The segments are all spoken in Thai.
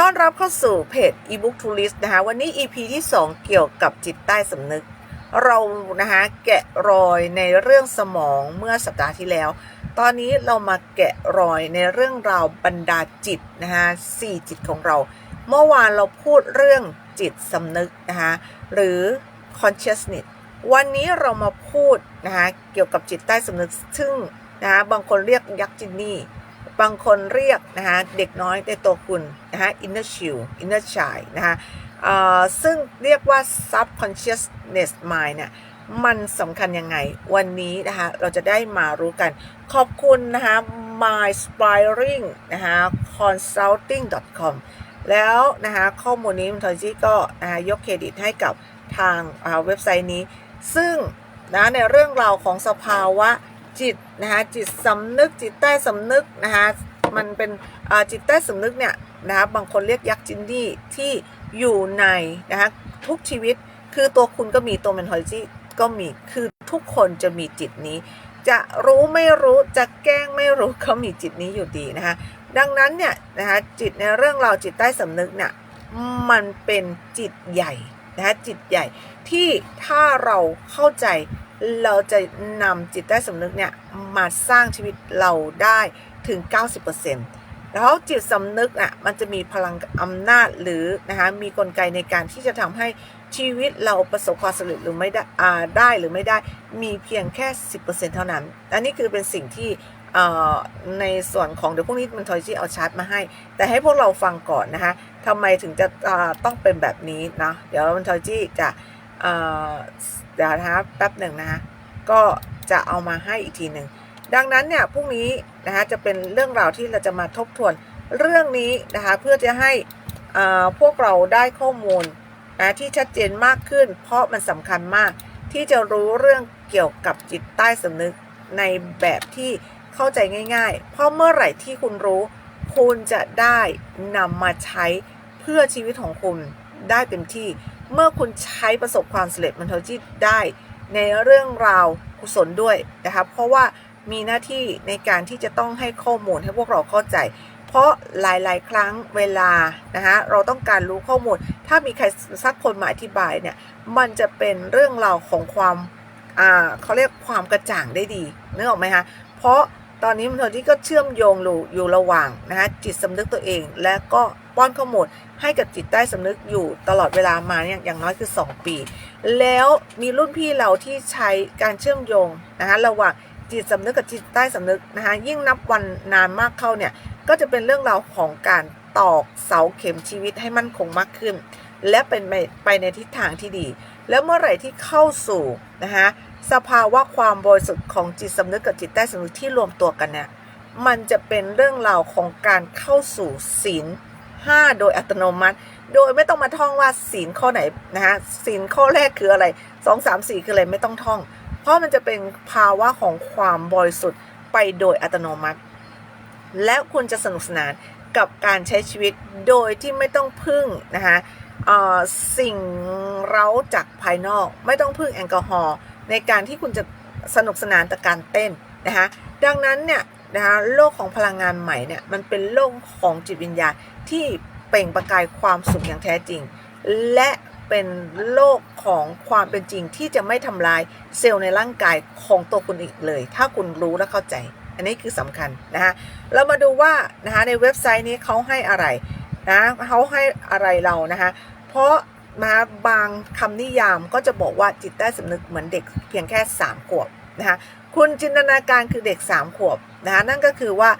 ต้อนรับเข้าสู่เพจ ebook tourist นะคะ วันนี้ EP ที่ 2 เกี่ยวกับจิตใต้สำนึก เรานะคะแกะรอยในเรื่องสมองเมื่อสัปดาห์ที่แล้ว ตอนนี้เรามาแกะรอยในเรื่องราวบรรดาจิตนะคะสี่จิตของเรา เมื่อวานเราพูดเรื่องจิตสำนึกนะคะหรือ consciousness วันนี้เรามาพูดนะคะเกี่ยวกับจิตใต้สำนึกซึ่งนะคะบางคนเรียกยักษ์จินนี่ บางคนเรียกนะคะเด็กน้อยในตัวคุณนะคะ inner child inner child นะคะซึ่งเรียกว่า subconsciousness mind เนี่ยมันสำคัญยังไง วันนี้นะคะเราจะได้มารู้กัน ขอบคุณนะคะ my inspiring นะคะ consulting com แล้วนะคะข้อมูลนี้มันทอยจี้ก็นะคะยกเครดิตให้กับทางเว็บไซต์นี้ ซึ่งนะในเรื่องราวของสภาวะ จิตนะคะจิตสำนึกจิตใต้สำนึกนะคะมันเป็นจิตใต้สำนึกเนี่ยนะคะบางคนเรียกยักษ์จินดี้ที่อยู่ในนะคะทุกชีวิตคือตัวคุณก็มีตัวเมนทอลจีก็มีคือทุกคนจะมีจิตนี้ จะรู้ไม่รู้จะแกล้งไม่รู้เขามีจิตนี้อยู่ดีนะคะดังนั้นเนี่ยนะคะจิตในเรื่องเราจิตใต้สำนึกเนี่ยมันเป็นจิตใหญ่นะคะจิตใหญ่ที่ถ้าเราเข้าใจ เราจะนำจิตใต้สำนึกเนี่ยมาสร้างชีวิตเราได้ถึง 90%แล้วจิตสำนึกอะมันจะมีพลังอำนาจหรือนะคะมีกลไกในการที่จะทำให้ชีวิตเราประสบความสำเร็จหรือไม่ได้อ่าได้หรือไม่ได้มีเพียงแค่ 10%เท่านั้น อันนี้คือเป็นสิ่งที่เอ่อในส่วนของเดี๋ยวพรุ่งนี้มันทอยจี้เอาชาร์ตมาให้ แต่ให้พวกเราฟังก่อนนะคะทำไมถึงจะอ่าต้องเป็นแบบนี้นะเดี๋ยวมันทอยจี้จะ เอ่อเดี๋ยวนะคะแป๊บหนึ่งนะคะก็จะเอามาให้อีกทีหนึ่งดังนั้นเนี่ยพรุ่งนี้นะคะจะเป็นเรื่องราวที่เราจะมาทบทวนเรื่องนี้นะคะเพื่อจะให้พวกเราได้ข้อมูลนะที่ชัดเจนมากขึ้น เพราะมันสำคัญมากที่จะรู้เรื่องเกี่ยวกับจิตใต้สำนึกในแบบที่เข้าใจง่าย ๆ เพราะเมื่อไหร่ที่คุณรู้ คุณจะได้นำมาใช้เพื่อชีวิตของคุณได้เต็มที่ เมื่อคุณใช้ประสบความสำเร็จมันเท่าที่ได้ในเรื่องราวกุศลด้วยนะคะเพราะว่ามีหน้าที่ในการที่จะต้องให้ข้อมูลให้พวกเราเข้าใจ เพราะหลาย ๆ ครั้งเวลานะคะเราต้องการรู้ข้อมูล ถ้ามีใครสักคนมาอธิบายเนี่ยมันจะเป็นเรื่องราวของความอ่าเขาเรียกความกระจ่างได้ดีนึกออกไหมคะเพราะ ตอนนี้มันที่ก็เชื่อมโยงอยู่อยู่ระหว่างนะคะจิตสำนึกตัวเอง และก็ป้อนข้อมูลให้กับจิตใต้สำนึกอยู่ตลอดเวลามาเนี่ยอย่างน้อยคือ 2 ปี แล้วมีรุ่นพี่เราที่ใช้การเชื่อมโยงนะคะระหว่างจิตสำนึกกับจิตใต้สำนึกนะคะยิ่งนับวันนานมากเข้าเนี่ยก็จะเป็นเรื่องราวของการตอกเสาเข็มชีวิตให้มั่นคงมากขึ้น และเป็นไปไปในทิศทางที่ดี แล้วเมื่อไหร่ที่เข้าสู่นะคะ สภาวะความบริสุทธิ์ของจิตสำนึกกับจิตใต้สำนึกที่รวมตัวกันเนี่ยมันจะเป็นเรื่องราวของการเข้าสู่ศีล5โดยอัตโนมัติ โดยไม่ต้องมาท่องว่าศีลข้อไหนนะคะศีลข้อแรกคืออะไร2 3 4คืออะไรไม่ต้องท่อง เพราะมันจะเป็นภาวะของความบริสุทธิ์ไปโดยอัตโนมัติ และคุณจะสนุกสนานกับการใช้ชีวิตโดยที่ไม่ต้องพึ่งนะคะสิ่งเร้าจากภายนอก ไม่ต้องพึ่งแอลกอฮอล์ ในการที่คุณจะสนุกสนานกับการเต้นนะคะดังนั้นเนี่ยนะคะโลกของพลังงานใหม่เนี่ยมันเป็นโลกของจิตวิญญาณที่เปล่งประกายความสุขอย่างแท้จริง และเป็นโลกของความเป็นจริงที่จะไม่ทำลายเซลล์ในร่างกายของตัวคุณอีกเลย ถ้าคุณรู้และเข้าใจ อันนี้คือสำคัญนะคะเรามาดูว่านะคะในเว็บไซต์นี้เขาให้อะไรนะเขาให้อะไรเรานะคะเพราะ มาบางคำนิยามก็จะบอกว่าจิตใต้สำนึกเหมือนเด็กเพียงแค่ 3 ขวบนะคะคุณจินตนาการคือเด็ก 3 ขวบนะคะนั่นก็คือว่า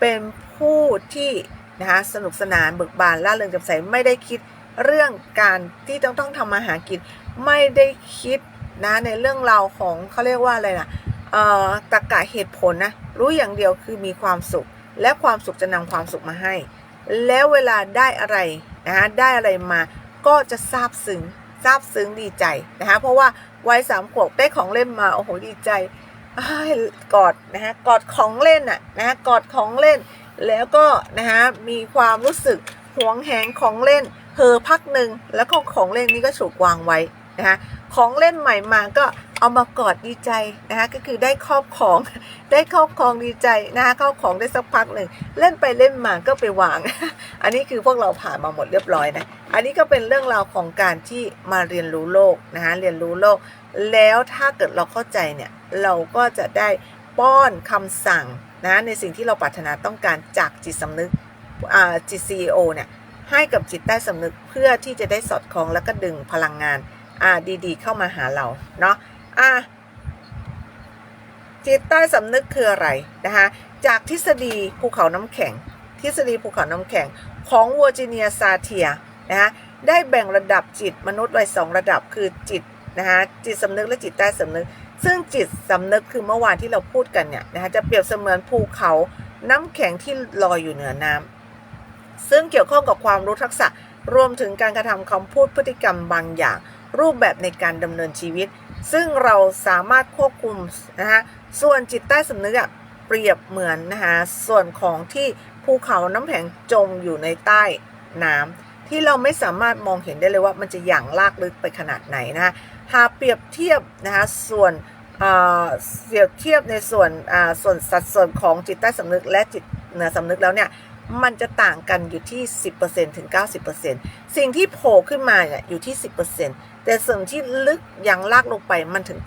เป็นผู้ที่นะคะสนุกสนานเบิกบานล่าเริงแจ่มใสไม่ได้คิดเรื่องการที่ต้องต้องทำมาหากินไม่ได้คิดนะในเรื่องราวของเขาเรียกว่าอะไรนะเอ่อตรรกะเหตุผลนะรู้อย่างเดียวคือมีความสุข และความสุขจะนำความสุขมาให้ แล้วเวลาได้อะไรนะคะได้อะไรมา ก็จะซาบซึ้งซาบซึ้งดีใจนะคะเพราะว่าวัยสามขวบได้ของเล่นมาโอ้โหดีใจอกอดนะคะกอดของเล่นอะนะคะกอดของเล่น แล้วก็นะคะมีความรู้สึกหวงแหงของเล่นเพอพักหนึ่งแล้วก็ของเล่นนี้ก็ถูกวางไว้นะคะของเล่นใหม่มาก็ เอามากอดดีใจนะคะก็คือได้ครอบของ ได้ครอบครองดีใจนะคะครอบของได้สักพักหนึ่งเล่นไปเล่นมาก็ไปวาง อันนี้คือพวกเราผ่านมาหมดเรียบร้อยนะอันนี้ก็เป็นเรื่องราวของการที่มาเรียนรู้โลกนะคะเรียนรู้โลก แล้วถ้าเกิดเราเข้าใจเนี่ยเราก็จะได้ป้อนคำสั่งนะในสิ่งที่เราปรารถนาต้องการจากจิตสำนึกจิต CEO เนี่ยให้กับจิตใต้สำนึกเพื่อที่จะได้สอดคล้องแล้วก็ดึงพลังงานดีๆ เข้ามาหาเราเนาะ อะจิตใต้สำนึกคืออะไรนะคะจากทฤษฎีภูเขาน้ำแข็ง ทฤษฎีภูเขาน้ำแข็งของวอร์จิเนียซาเทียนะคะได้แบ่งระดับจิตมนุษย์ไว้สองระดับคือจิตนะคะจิตสำนึกและจิตใต้สำนึก ซึ่งจิตสำนึกคือเมื่อวานที่เราพูดกันเนี่ยนะคะจะเปรียบเสมือนภูเขาน้ำแข็งที่ลอยอยู่เหนือน้ำซึ่งเกี่ยวข้องกับความรู้ทักษะรวมถึงการกระทำคำพูดพฤติกรรมบางอย่าง รูปแบบในการดำเนินชีวิต ซึ่งเราสามารถควบคุมนะคะส่วนจิตใต้สำนึกอะเปรียบเหมือนนะคะส่วนของที่ภูเขาน้ำแข็งจมอยู่ในใต้น้ำที่เราไม่สามารถมองเห็นได้เลยว่ามันจะหยั่งลากลึกไปขนาดไหนนะคะหากเปรียบเทียบนะคะส่วนเปรียบเทียบในส่วนส่วนสัดส่วนของจิตใต้สำนึกและจิตเหนือสำนึกแล้วเนี่ยมันจะต่างกันอยู่ที่ 10%ถึง 90%สิ่งที่โผล่ขึ้นมาเนี่ยอยู่ที่ 10% แต่ส่วนที่ลึกยังลากลงไปมันถึง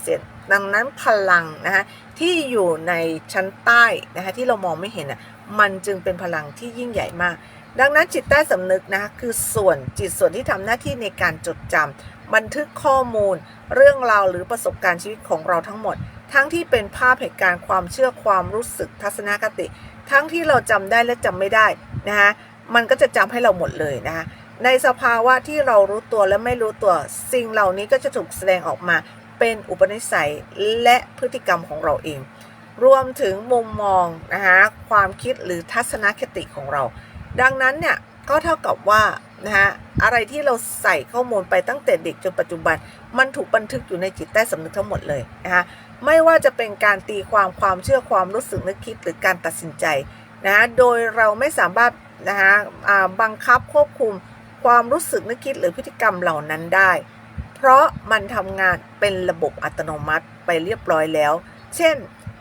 90%ดังนั้นพลังนะคะที่อยู่ในชั้นใต้นะคะที่เรามองไม่เห็นอะมันจึงเป็นพลังที่ยิ่งใหญ่มาก ดังนั้นจิตใต้สำนึกนะคะคือส่วนจิตส่วนที่ทำหน้าที่ในการจดจำบันทึกข้อมูล เรื่องราวหรือประสบการณ์ชีวิตของเราทั้งหมด ทั้งที่เป็นภาพเหตุการณ์ความเชื่อความรู้สึกทัศนคติ ทั้งที่เราจำได้และจำไม่ได้นะคะมันก็จะจำให้เราหมดเลยนะคะ ในสภาวะที่เรารู้ตัวและไม่รู้ตัว สิ่งเหล่านี้ก็จะถูกแสดงออกมาเป็นอุปนิสัยและพฤติกรรมของเราเอง รวมถึงมุมมองนะคะความคิดหรือทัศนคติของเรา ดังนั้นเนี่ยก็เท่ากับว่านะคะอะไรที่เราใส่ข้อมูลไปตั้งแต่เด็กจนปัจจุบัน มันถูกบันทึกอยู่ในจิตใต้สำนึกทั้งหมดเลยนะคะไม่ว่าจะเป็นการตีความความเชื่อความรู้สึกนึกคิดหรือการตัดสินใจนะโดยเราไม่สามารถนะคะบังคับควบคุม ความรู้สึกนึกคิดหรือพฤติกรรมเหล่านั้นได้ เพราะมันทำงานเป็นระบบอัตโนมัติไปเรียบร้อยแล้ว เช่น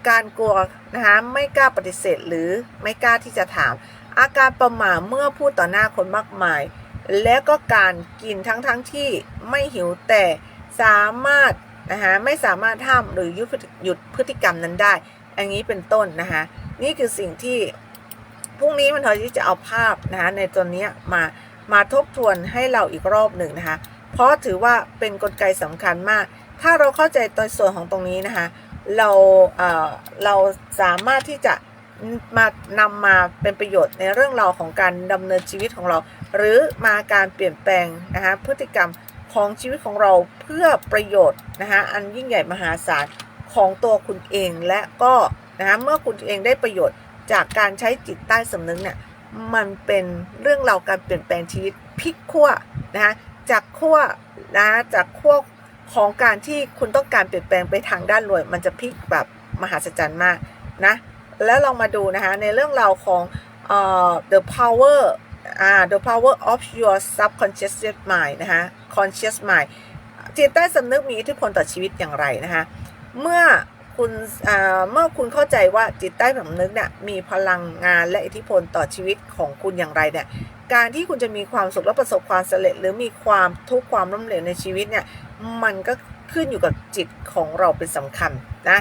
การกลัวนะคะไม่กล้าปฏิเสธหรือไม่กล้าที่จะถาม อาการประหม่าเมื่อพูดต่อหน้าคนมากมาย และก็การกินทั้งทั้งที่ไม่หิวแต่สามารถนะคะไม่สามารถห้ามหรือยุดหยุดพฤติกรรมนั้นได้ อันนี้เป็นต้นนะคะนี่คือสิ่งที่พรุ่งนี้มันทอยที่จะเอาภาพนะคะในตัวนี้มา มาทบทวนให้เราอีกรอบหนึ่งนะคะ เพราะถือว่าเป็นนกลไกสำคัญมาก ถ้าเราเข้าใจตัวส่วนของตรงนี้นะคะ เราเเราสามารถที่จะมานำมาเป็นประโยชน์ในเรื่องราวของการดำเนินชีวิตของเรา หรือมาการเปลี่ยนแปลงนะคะพฤติกรรมของชีวิตของเราเพื่อประโยชน์นะคะอันยิ่งใหญ่มหาศาลของตัวคุณเองและก็นะคะเมื่อคุณเองได้ประโยชน์จากการใช้จิตใต้สำนึกเนี่ย มันเป็นเรื่องราวการเปลี่ยนแปลงชีวิตพลิกขั้วนะคะจากขั้วนะจากขั้วของการที่คุณต้องการเปลี่ยนแปลงไปทางด้านรวย มันจะพลิกแบบมหาศาลมากนะแล้วลองมาดูนะคะในเรื่องราวของเอ่อ the power อ่า the power of your subconscious mind นะคะ conscious mind จิตใต้สำนึกมีอิทธิพลต่อชีวิตอย่างไรนะคะเมื่อ คุณเมื่อคุณเข้าใจว่าจิตใต้สำนึกเนี่ยมีพลังงานและอิทธิพลต่อชีวิตของคุณอย่างไรเนี่ยการที่คุณจะมีความสุขและประสบความสำเร็จ หรือมีความทุกข์ความล้มเหลวในชีวิตเนี่ยมันก็ขึ้นอยู่กับจิตของเราเป็นสำคัญนะ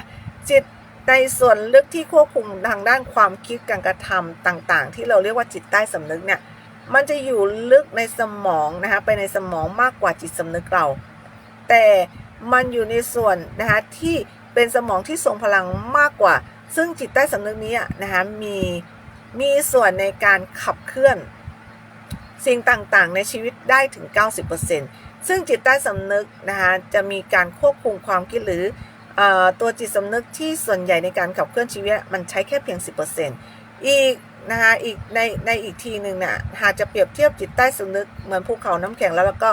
จิตในส่วนลึกที่ควบคุมทางด้านความคิดการกระทำต่างๆ ที่เราเรียกว่าจิตใต้สำนึกเนี่ยมันจะอยู่ลึกในสมองนะคะไปในสมองมากกว่าจิตสำนึกเรา แต่มันอยู่ในส่วนนะคะที่ เป็นสมองที่ทรงพลังมากกว่า ซึ่งจิตใต้สำนึกนี้นะคะมีมีส่วนในการขับเคลื่อน สิ่งต่างๆ ในชีวิตได้ถึง 90%ซึ่งจิตใต้สำนึกนะคะจะมีการควบคุมความคิดหรืออตัวจิตสำนึกที่ส่วนใหญ่ในการขับเคลื่อนชีวิตมันใช้แค่เพียง 10%อีกนะคะอีกในในอีกทีหนึ่งนะ่ะหากจะเปรียบเทียบจิตใต้สำนึกเหมือนภูเขาน้ำแข็งแล้วแล้วก็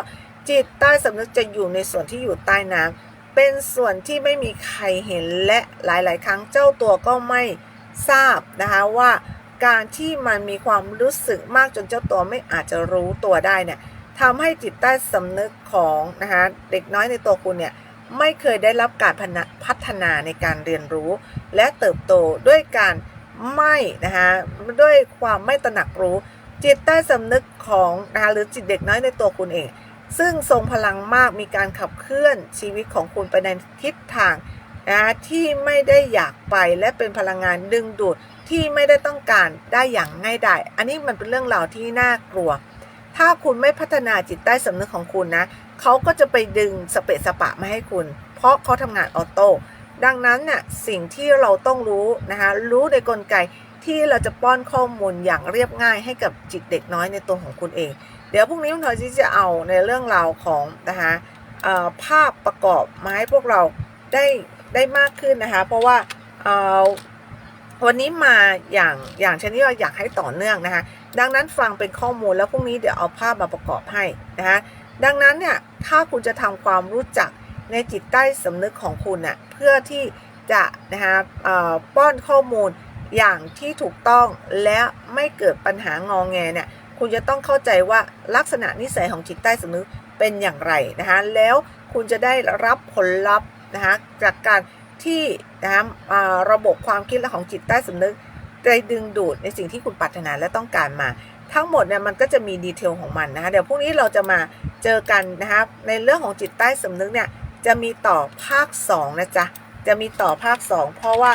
จิตใต้สำนึกจะอยู่ในส่วนที่อยู่ใต้น้ำ เป็นส่วนที่ไม่มีใครเห็นและหลาย ๆ ครั้งเจ้าตัวก็ไม่ทราบนะคะว่าการที่มันมีความรู้สึกมากจนเจ้าตัวไม่อาจจะรู้ตัวได้เนี่ยทำให้จิตใต้สำนึกของนะคะเด็กน้อยในตัวคุณเนี่ยไม่เคยได้รับการพ,พัฒนาในการเรียนรู้ และเติบโตด้วยการไม่นะคะด้วยความไม่ตระหนักรู้ จิตใต้สำนึกของนะคะหรือจิตเด็กน้อยในตัวคุณเอง ซึ่งทรงพลังมากมีการขับเคลื่อนชีวิตของคุณไปในทิศทางนะที่ไม่ได้อยากไปและเป็นพลังงานดึงดูดที่ไม่ได้ต้องการได้อย่างง่ายดายอันนี้มันเป็นเรื่องราวที่น่ากลัว ถ้าคุณไม่พัฒนาจิตใต้สำนึกของคุณนะเขาก็จะไปดึงสเปะสปะมาให้คุณ เพราะเขาทำงานออโต้ดังนั้นเนี่ยสิ่งที่เราต้องรู้นะคะรู้ในกลไก ที่เราจะป้อนข้อมูลอย่างเรียบง่ายให้กับจิตเด็กน้อยในตัวของคุณเอง เดี๋ยวพรุ่งนี้คุณทอยจีจะเอาในเรื่องราวของนะคะภาพประกอบมาให้พวกเราได้ได้มากขึ้นนะคะ เพราะว่าวันนี้มาอย่างอย่างเช่นที่เราอยากให้ต่อเนื่องนะคะดังนั้นฟังเป็นข้อมูลแล้วพรุ่งนี้เดี๋ยวเอาภาพมาประกอบให้นะคะดังนั้นเนี่ยถ้าคุณจะทำความรู้จักในจิตใต้สำนึกของคุณน่ะเพื่อที่จะนะคะป้อนข้อมูล อย่างที่ถูกต้องและไม่เกิดปัญหางองแงเนี่ยคุณจะต้องเข้าใจว่าลักษณะนิสัยของจิตใต้สำนึกเป็นอย่างไรนะคะแล้วคุณจะได้รับผลลัพธ์นะคะจากการที่นะคะอ่าระบบความคิดและของจิตใต้สำนึกไปดึงดูดในสิ่งที่คุณปรารถนาและต้องการมา ทั้งหมดเนี่ยมันก็จะมีดีเทลของมันนะคะเดี๋ยวพรุ่งนี้เราจะมาเจอกันนะคะในเรื่องของจิตใต้สำนึกเนี่ยจะมีต่อภาค2นะจ๊ะจะมีต่อภาค 2 เพราะว่า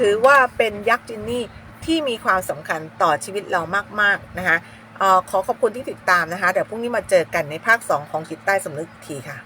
ถือว่าเป็นยักษ์จินนี่ที่มีความสำคัญต่อชีวิตเรามาก ๆ นะคะเอ่อขอขอบคุณที่ติดตามนะคะ เดี๋ยวพรุ่งนี้มาเจอกันในภาค 2 ของจิตใต้สำนึกทีค่ะ